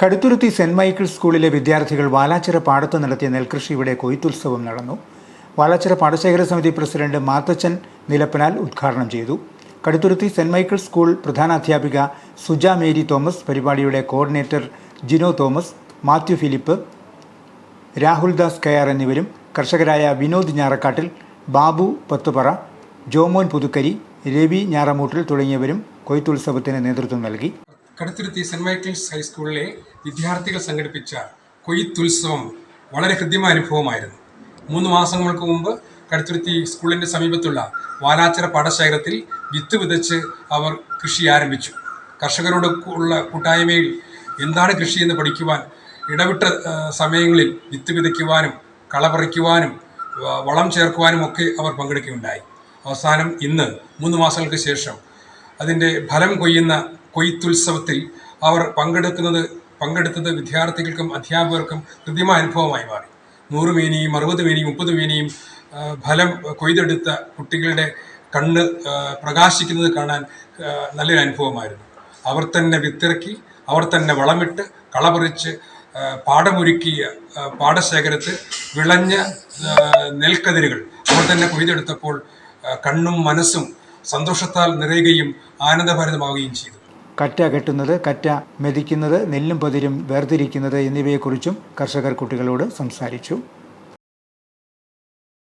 Kaduthuruthy saint Michael's സ്കൂളിലെ വിദ്യാർത്ഥികൾ വാലാച്ചിറ പാടത്ത് നടത്തിയ നെൽകൃഷിയുടെ കൊയ്ത്തുത്സവം നടന്നു. വാലാച്ചിറ പാടശേഖര സമിതി പ്രസിഡന്റ് മാത്തച്ചൻ നിലപ്പനാൽ ഉദ്ഘാടനം ചെയ്തു. കടുത്തുരുത്തി സെന്റ് മൈക്കിൾസ് സ്കൂൾ പ്രധാനാധ്യാപിക സുജ മേരി തോമസ് പരിപാടിയുടെ coordinator Jino Thomas Mathew Philip Rahul Das കയാർ എന്നിവരും കർഷകരായ വിനോദ് ഞാറക്കാട്ടിൽ ബാബു പത്തുപറ ജോമോൻ പുതുക്കരി രവി ഞാറമൂട്ടിൽ തുടങ്ങിയവരും കൊയ്ത്തുത്സവത്തിന് നേതൃത്വം നൽകി. കടുത്തുരുത്തി സെന്റ് മൈക്കിൾസ് ഹൈസ്കൂളിലെ വിദ്യാർത്ഥികൾ സംഘടിപ്പിച്ച കൊയ്ത്തുത്സവം വളരെ ഹൃദ്യമായ അനുഭവമായിരുന്നു. മൂന്ന് മാസങ്ങൾക്ക് മുമ്പ് കടുത്തുരുത്തി സ്കൂളിന്റെ സമീപത്തുള്ള വാലാച്ചിറ പാടശേഖരത്തിൽ വിത്ത് വിതച്ച് അവർ കൃഷി ആരംഭിച്ചു. കർഷകരോട് ഉള്ള കൂട്ടായ്മയിൽ എന്താണ് കൃഷി എന്ന് പഠിക്കുവാൻ ഇടവിട്ട സമയങ്ങളിൽ വിത്ത് വിതയ്ക്കുവാനും കളപറിക്കുവാനും വളം ചേർക്കുവാനും ഒക്കെ അവർ പങ്കെടുക്കുകയുണ്ടായി. അവസാനം ഇന്ന് മൂന്ന് മാസങ്ങൾക്ക് ശേഷം അതിന്റെ ഫലം കൊയ്യുന്ന കൊയ്ത്തുത്സവത്തിൽ അവർ പങ്കെടുക്കുന്നത് പങ്കെടുത്തത് വിദ്യാർത്ഥികൾക്കും അധ്യാപകർക്കും കൃത്യമായ അനുഭവമായി മാറി. നൂറ് മേനിയും അറുപത് മേനിയും മുപ്പത് മേനിയും ഫലം കൊയ്തെടുത്ത കുട്ടികളുടെ കണ്ണ് പ്രകാശിക്കുന്നത് കാണാൻ നല്ലൊരു അനുഭവമായിരുന്നു. അവർ തന്നെ വിത്തിറക്കി അവർ തന്നെ വളമിട്ട് കളപറിച്ച് പാടമൊരുക്കിയ പാടശേഖരത്ത് വിളഞ്ഞ നെൽക്കതിരുകൾ അവർ തന്നെ കൊയ്തെടുത്തപ്പോൾ കണ്ണും മനസ്സും സന്തോഷത്താൽ നിറയുകയും ആനന്ദഭരിതമാവുകയും ചെയ്തു. കറ്റ കെട്ടുന്നത് കറ്റ മെതിക്കുന്നത് നെല്ലും പതിരും വേർതിരിക്കുന്നത് എന്നിവയെക്കുറിച്ചും കർഷകർ കുട്ടികളോട് സംസാരിച്ചു.